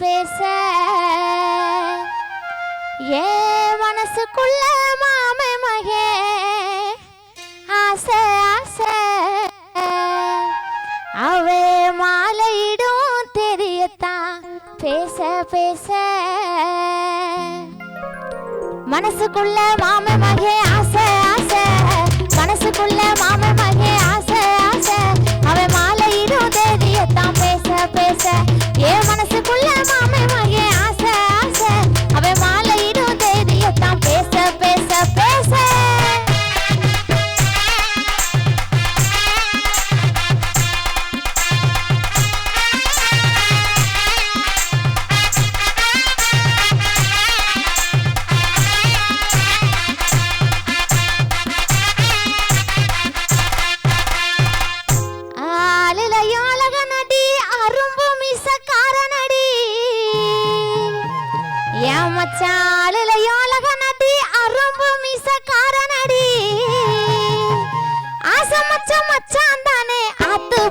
பேச. ஏ மனசுக்குள்ள மாமே மகே. ஆசை ஆசை. அவே மாலையிடும் தெரியத்தான். பேச பேச. மனசுக்குள்ள மாமே மகே ஆசை ஆசை. மனசுக்குள்ள மாமே மகே ஆசை ஆசை.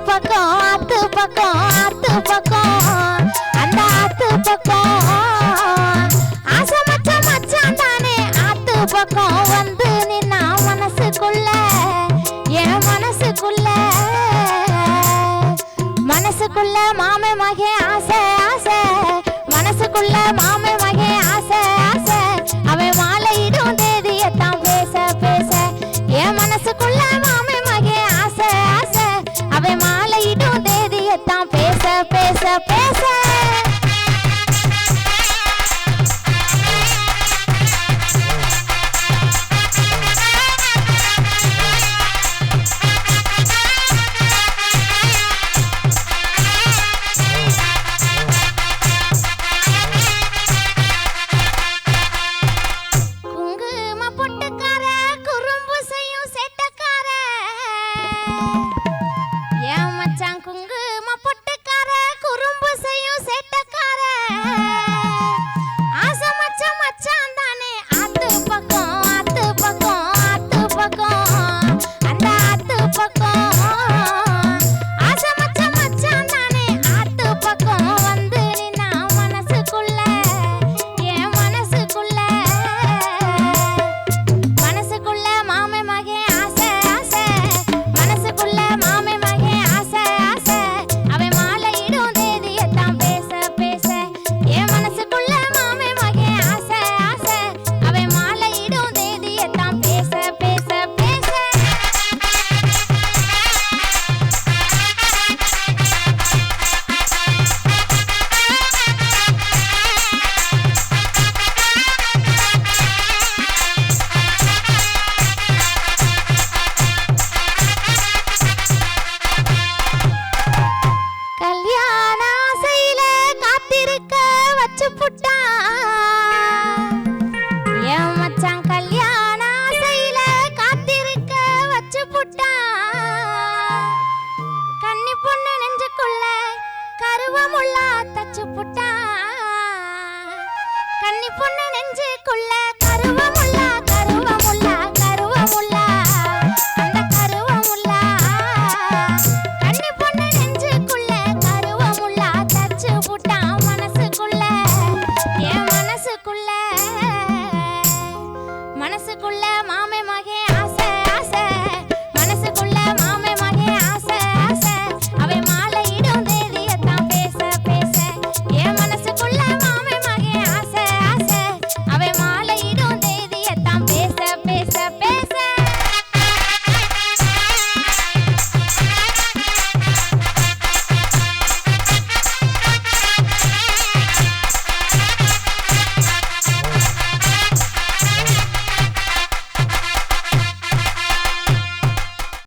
பக்கம் ஆத்து பக்கம் ஆத்து பக்கம் அந்த ஆத்து பக்கம் ஆசை மச்சான் தானே ஆத்து பக்கம் வந்து நின்னா மனசுக்குள்ள என் மனசுக்குள்ள. மனசுக்குள்ள மாமே மகே ஆசை ஆசை. மனசுக்குள்ள மாமே பேச கல்யாண ஆசையில காத்திருக்க வச்சு புட்டா. கன்னி பொண்ணு நெஞ்சுக்குள்ள கருவமுள்ளா தச்சு புட்டா. கன்னி பொண்ணு நெஞ்சுக்குள்ள con la